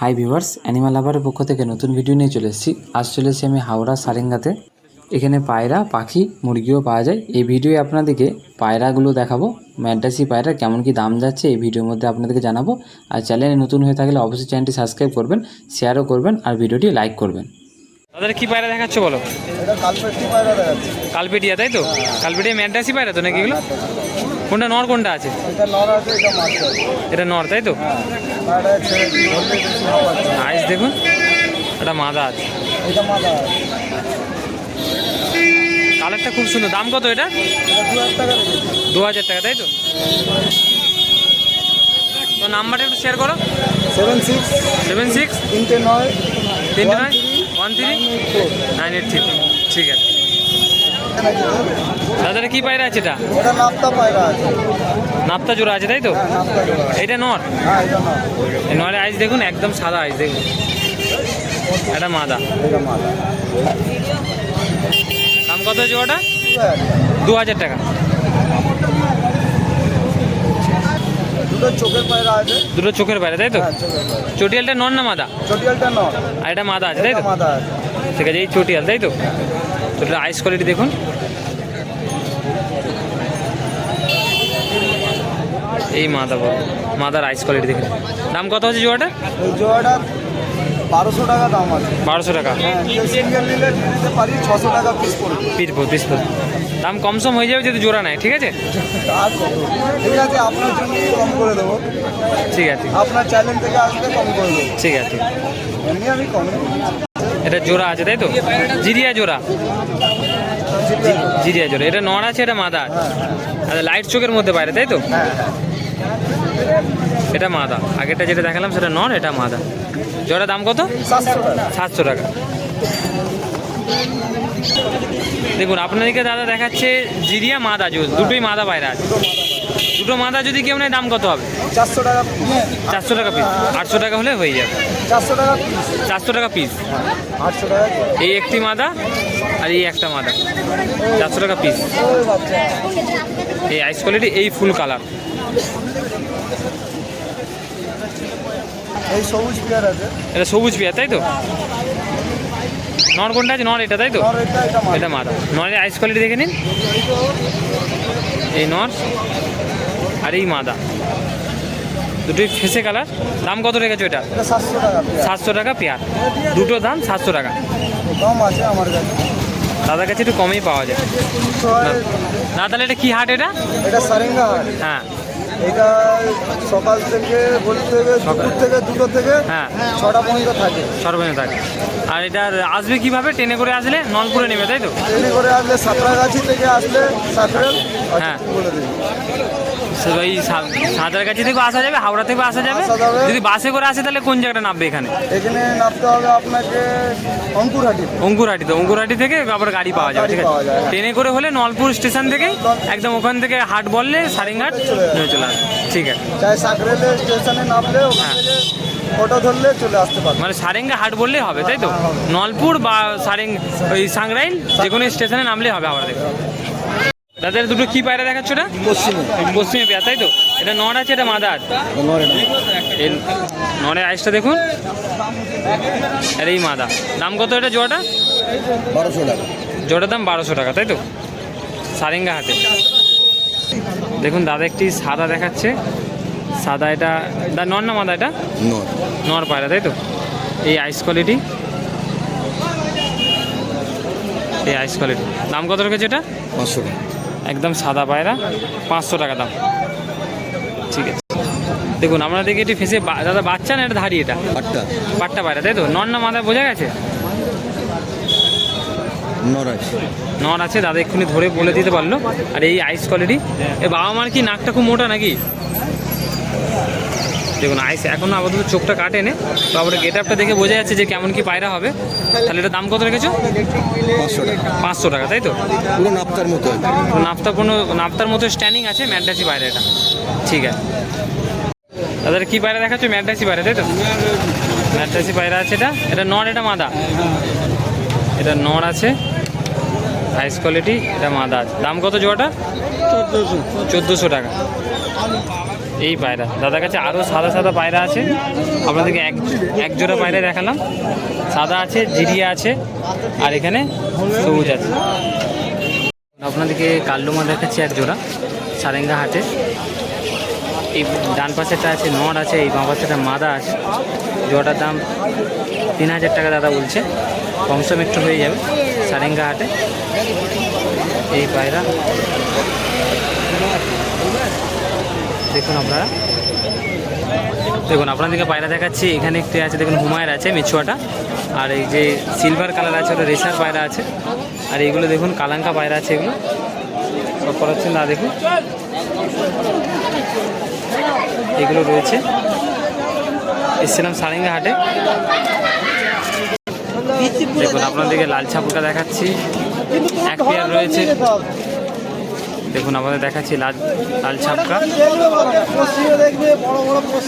Hi viewers animal লাভারের পক্ষ থেকে নতুন ভিডিও নিয়ে চলে এসেছি। আজ চলে এসেছি আমি হাওড়া সারেঙ্গাতে। এখানে পায়রা পাখি মুরগিও পাওয়া যায়। এই ভিডিওয়ে আপনাদেরকে পায়রাগুলো দেখাবো। ম্যাডাসি পায়রা কেমন কি দাম যাচ্ছে এই ভিডিওর মধ্যে আপনাদেরকে জানাব। আর চ্যানেলে নতুন হয়ে থাকলে অবশ্যই চ্যানেলটি সাবস্ক্রাইব করবেন শেয়ারও করবেন আর ভিডিওটি লাইক করবেন। তাদের কি পায়রা দেখাচ্ছ বলো? কালপেটিয়া তাই তো? কালপেটিয়া ম্যাডাসি পায়রা তো নাকি এগুলো? কোনটা নর কোনটা আছে? এটা নর আছে এটা মাছ এটা নর তাই তো? আছে আইস দেখুন এটা মাদা আছে। এটা কালারটা খুব সুন্দর। দাম কত এটা? এটা দু হাজার টাকা দু হাজার টাকা তাই তো? তো নাম্বারটা একটু শেয়ার করো। সেভেন সিক্স সেভেন সিক্স তিনটে নয় তিনটে নয় one three nine eight three. ঠিক আছে। দাদার কি পায়রা আছে এটা? এটা নাপ্তা পায়রা আছে। নাপ্তা জোড়া আছে তাই তো? হ্যাঁ নর? হ্যাঁ এটা এই নরের আইস দেখুন একদম সাদা আইস দেখুন। এটা মাদা। দাম কত হয়েছে ওটা দু হাজার টাকা। দুটো চোখের পায়রা আছে। দুটো চোখের বাইরে তাই তো? হ্যাঁ পায়রা। চটিয়ালটা নর না মাদা? চটিয়ালটা নয় আর এটা মাদা আছে তাই তো? ঠিক আছে এই চটিয়াল তাই তো? তো এটা আইস কোয়ালিটি দেখুন। এই মাদা বড় মাদার আইস কোয়ালিটি দেখুন। দাম কত হচ্ছে জোয়াটা জোড়াটা বারোশো টাকা দাম আছে। বারোশো টাকা। হ্যাঁ সিঙ্গেল নিলে নিতে পারি ছশো টাকা পিস পড়বে পিস পিস দাম কম সম হয়ে যাবে যদি জোড়া নেয় ঠিক আছে? ঠিক আছে আপনার জন্য কম করে দেবো। ঠিক আছে। আপনার চ্যানেল থেকে আসলে কম করে দেবো। ঠিক আছে। এমনি আমি কম এটা জোড়া আছে, তাই তো? জিরিয়া জোড়া। জিরিয়া জোড়া। এটা নড় আছে, এটা মাদা আচ্ছা লাইট চোখের মধ্যে বাইরে, তাই তো? এটা মাদা। আগেরটা যেটা দেখালাম, সেটা নর এটা মাদা। জোড়া দাম কত? সাতশো টাকা। দেখুন, আপনাদেরকে দাদা দেখাচ্ছে জিরিয়া মাদা জুস দুটোই মাদা বাইরে আছে। দুটো মাদা যদি কেউ নেয় দাম কত হবে? চারশো টাকা চারশো টাকা পিস আটশো টাকা হলে হয়ে যাবে। চারশো টাকা চারশো টাকা পিস আটশো টাকা এই একটি মাদা আর এই একটা মাদা চারশো টাকা পিস এই আইস কোয়ালিটি এই ফুল কালার এই সবুজ পেয়ার আছে। এটা সবুজ পেয়ার তাই তো? নর কোনটা আছে? নর এটা তাই তো? এটা মাদা নরের আইস কোয়ালিটি দেখে নিন। এই নর। আর এই মাদা। দুটোই ফেসে কালার। দাম কত রেখেছো এটা? সাতশো টাকা পেয়ার। দুটো দাম সাতশো টাকা। দাদার কাছে একটু কমেই পাওয়া যায়। না তাহলে এটা কি হাট এটা? এটা হ্যাঁ। এটা সকাল থেকে বলতে থেকে দুপুর থেকে দুটো থেকে হ্যাঁ। ছটা পর্যন্ত থাকে। সর্বনিম্ন থাকে। আর এটা আসবে কীভাবে? ট্রেনে করে আসলে নলপুরে নেবে তাই তো? ট্রেনে করে আসলে সাঁতরাগাছি থেকে আসলে সাঁতরেল হ্যাঁ। বলে সে ওই সাঁতারগাছি থেকেও আসা যাবে হাওড়া থেকেও আসা যাবে। যদি বাসে করে আসে তাহলে কোন জায়গাটা নামবে এখানে? এখানে নামতে হবে আপনাকে অঙ্কুরহাটি। অঙ্কুরহাটি তো অঙ্কুরহাটি থেকে আবার গাড়ি পাওয়া যাবে ঠিক আছে? হ্যাঁ। ট্রেনে করে হলে নলপুর স্টেশন থেকে একদম ওখান থেকে হাট বললে সারিংঘাট নিয়ে চলে ঠিক আছে। চাই সাকরেলে স্টেশনে নামলে ওখান হ্যাঁ। থেকে অটো ধরলে চলে আসতে পারবে। মানে সারেঙ্গা হাট বললেই হবে তাই তো? নলপুর বা সারেং ওই সাংরাইল যে কোনো স্টেশনে নামলেই হবে হাওড়া থেকে দাদার দুটো কি পায়রা দেখাচ্ছ এটা পশ্চিমে। পশ্চিমে পেয়া তাই তো? এটা নর আছে এটা মাদা আছে এই নরের আইসটা দেখুন। আর এই মাদা দাম কত এটা জোড়াটা? বারোশো টাকা। জোড়ার দাম বারোশো টাকা তাই তো? সারেঙ্গা হাটে। দেখুন দাদা একটি সাদা দেখাচ্ছে। সাদা এটা দা নর না মাদা এটা? নর। পায়রা তাই তো? এই আইস কোয়ালিটি এই আইস কোয়ালিটি দাম কত রেখেছে এটা? পাঁচশো টাকা। একদম সাদা পায়রা পাঁচশো টাকা দাম। ঠিক আছে। দেখুন আমরা দেখি এটি ফেসে দাদা বাচ্চা না এটা ধাড়ি এটা? আটটা পাট্টা পায়রা তাই তো? নর না মাথা বোঝা গেছে? নর আছে। দাদা এক্ষুনি ধরে বলে দিতে পারল। আর এই আইস কোয়ালিটি এ বাবা মার কি নাকটা খুব মোটা নাকি? দেখুন আইস এখনও আপাতত চোখটা কাটেনি। তো আবার গেট আপটা দেখে বোঝা যাচ্ছে যে কেমন কি পায়রা হবে। তাহলে এটা দাম কত রেখেছো? পাঁচশো টাকা। তাই তো? পুরো নাপ্তার মতো। তো নাফতা কোনো নাফতার মতো স্ট্যান্ডিং আছে ম্যাডাসি পায়রা এটা। ঠিক আছে। দাদার কি পায়রা দেখাচ্ছ? ম্যাডাসি পায়রা তাই তো? ম্যাডাসি পায়রা আছে এটা? এটা নর এটা মাদা? এটা নর আছে। হাইস কোয়ালিটি এটা মাদা আছে। দাম কত জোয়াটা চোদ্দোশো। চোদ্দোশো টাকা। এই পায়রা। দাদার কাছে আরও সাদা সাদা পায়রা আছে। আপনাদেরকে এক এক জোড়া পায়রা দেখালাম। সাদা আছে জিরিয়া আছে আর এখানে সবুজ আছে। আপনাদেরকে কাল্লুমা দেখাচ্ছি এক জোড়া সারেঙ্গা হাটে। এই ডান পাশেটা আছে নট আছে এই বাঁ পাশেটা মাদা আছে। জোড়াটার দাম তিন হাজার টাকা দাদা বলছে। কমসম একটু হয়ে যাবে। সারেঙ্গা হাটে। এই পায়রা। দেখুন আপনারা। দেখুন, আপনাদেরকে পায়রা দেখাচ্ছি। এখানে একটি আছে, দেখুন হুমায়ের আছে, মিছুয়াটা। আর এই যে সিলভার কালার আছে, ওটা রেসার পায়রা আছে। আর এইগুলো দেখুন, কালাঙ্কা পায়রা আছে এগুলো। সব করাচ্ছেন না দেখুন। এগুলো রয়েছে। এসেছিলাম সারেঙ্গা হাটে। দেখুন আপনাদেরকে লাল ছাপুটা দেখাচ্ছি। এক পেয়ার রয়েছে। দেখুন আমাদের দেখাচ্ছি লাল লাল ছাপকা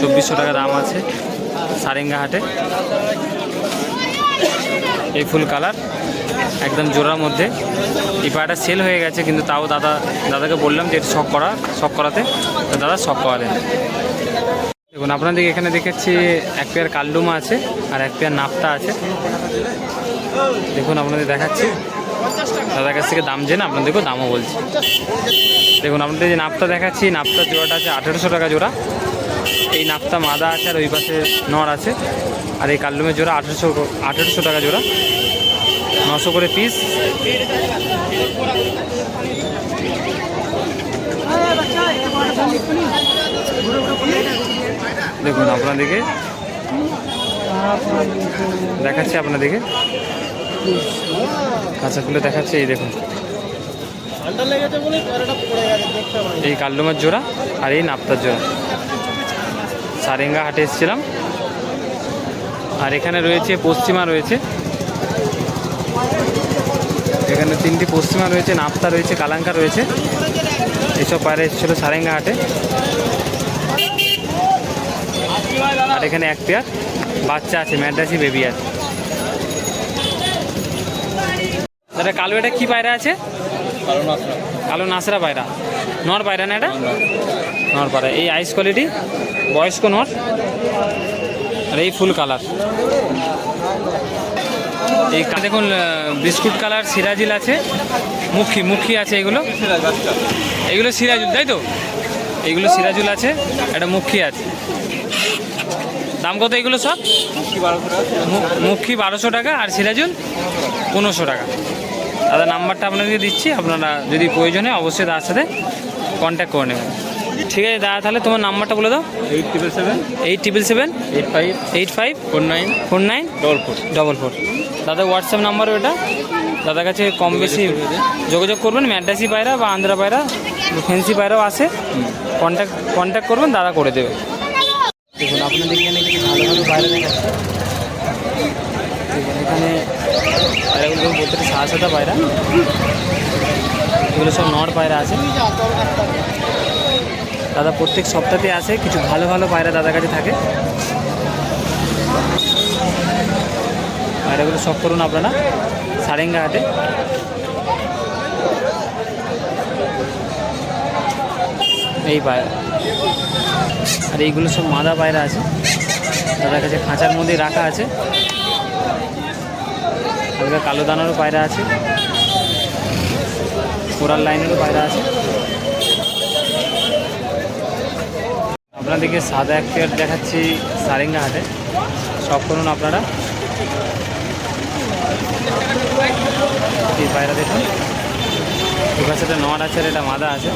চব্বিশশো টাকা দাম আছে সারেঙ্গা হাটে। এই ফুল কালার একদম জোড়ার মধ্যে। এই পায়রাটা সেল হয়ে গেছে কিন্তু তাও দাদা দাদাকে বললাম যে শখ করা শখ করাতে। দাদা শখ করালেন। দেখুন আপনাদেরকে এখানে দেখেছি এক পেয়ার কালডুমা আছে। আর এক পেয়ার নাপতা আছে। দেখুন, আপনাদের দেখাচ্ছি। দাদার কাছ থেকে দাম জেনে আপনাদেরকেও দামও বলছি। দেখুন, আপনাদের যে নাপতা দেখাচ্ছি, নাপতার জোড়াটা আছে আঠেরোশো টাকা জোড়া। এই নাপতা মাদা আছে আর ওই পাশে নর আছে। আর এই কাল্লুমের জোড়া আঠেরোশো আঠেরোশো টাকা জোড়া। নশো করে পিস দেখুন, আপনাদেরকে দেখাচ্ছি আপনাদেরকে। কাঁচা ফুলে দেখাচ্ছে, এই দেখুন। এই কাল্লুমার জোড়া আর এই নাপ্তার জোড়া। সারেঙ্গা হাটে এসেছিলাম। আর এখানে রয়েছে পশ্চিমা রয়েছে। এখানে তিনটি পশ্চিমা রয়েছে, নাপ্তা রয়েছে, কালাঙ্কা রয়েছে। এইসব পায়রা এসেছিল সারেঙ্গা হাটে। আর এখানে এক পেয়ার। বাচ্চা আছে ম্যাড্রাসি বেবি আছে। দাদা কালো এটা কী পায়রা আছে? কালো নাসরা। পায়রা। নর পায়রা না এটা? নর পায়রা। এই আইস কোয়ালিটি বয়স্ক নর? আর এই ফুল কালার এই দেখুন বিস্কুট কালার সিরাজিল আছে। মুখী মুখী আছে এগুলো। এগুলো সিরাজুল তাই তো? এগুলো সিরাজুল আছে একটা মুখী আছে। দাম কত এগুলো সব? মুখী বারোশো টাকা আর সিরাজুল পনেরোশো টাকা। দাদা নাম্বারটা আপনাদেরকে দিচ্ছি আপনারা যদি প্রয়োজন হয় অবশ্যই দাদার সাথে কন্ট্যাক্ট করে নেবেন। ঠিক আছে দাদা তাহলে তোমার নাম্বারটা বলে দাও। Eight triple seven eight triple seven eight five eight five four nine. Four nine. Double four. Double four. দাদা হোয়াটসঅ্যাপ নাম্বারও এটা দাদার কাছে কম বেশি যোগাযোগ করবেন। ম্যাডাসি পায়রা বা আন্ধ্রা পায়রা ফেন্সি পায়রাও আসে কন্ট্যাক্ট কন্ট্যাক্ট করবেন দাদা করে দেবে। দেখুন আপনাদের এখানে কিছু ভালো ভালো পায়রা দেখাচ্ছে দেখুন, এখানে পায়রাগুলো প্রত্যেকটা সাদা সাদা পায়রা। এগুলো সব নর পায়রা আছে। দাদা, প্রত্যেক সপ্তাহে আসে, কিছু ভালো ভালো পায়রা দাদার কাছে থাকে। পায়রাগুলো শখ করুন আপনারা, সারেঙ্গা হাটে। এই পায়রা। আর এইগুলো সব মাদা পায়রা আছে। দাদার কাছে খাঁচার মধ্যে রাখা আছে। হালকা কালো দানারও পায়রা আছে। কোরাল লাইনেরও পায়রা আছে। আপনাদেরকে সাদা এক পেয়ার দেখাচ্ছি সারেঙ্গা হাটে। সব করুন আপনারা। এই পায়রা দেখুন। পাশে একটা নট আছে আর এটা মাদা আছে।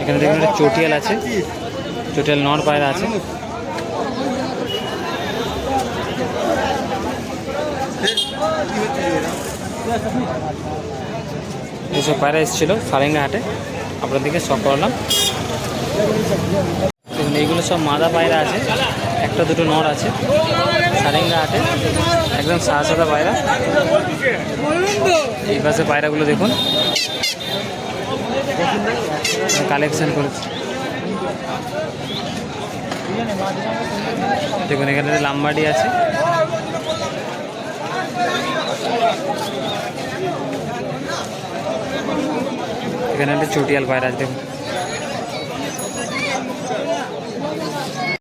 এখানে দেখুন একটা চটিয়াল আছে। চটিয়াল নর পায়রা আছে। এইসব পায়রা এসেছিল সারেঙ্গা হাটে। আপনাদেরকে শখ করালাম। এইগুলো সব মাদা পায়রা আছে। একটা, দুটো নর আছে। সারেঙ্গা হাটে। একদম সাদা সাদা পায়রা। এই পাশে পায়রাগুলো দেখুন। কালেকশন করেছি। দেখুন এখানে লাম্বাডি আছে। এখানে একটা চটিয়াল পায়রা আছে দেখুন।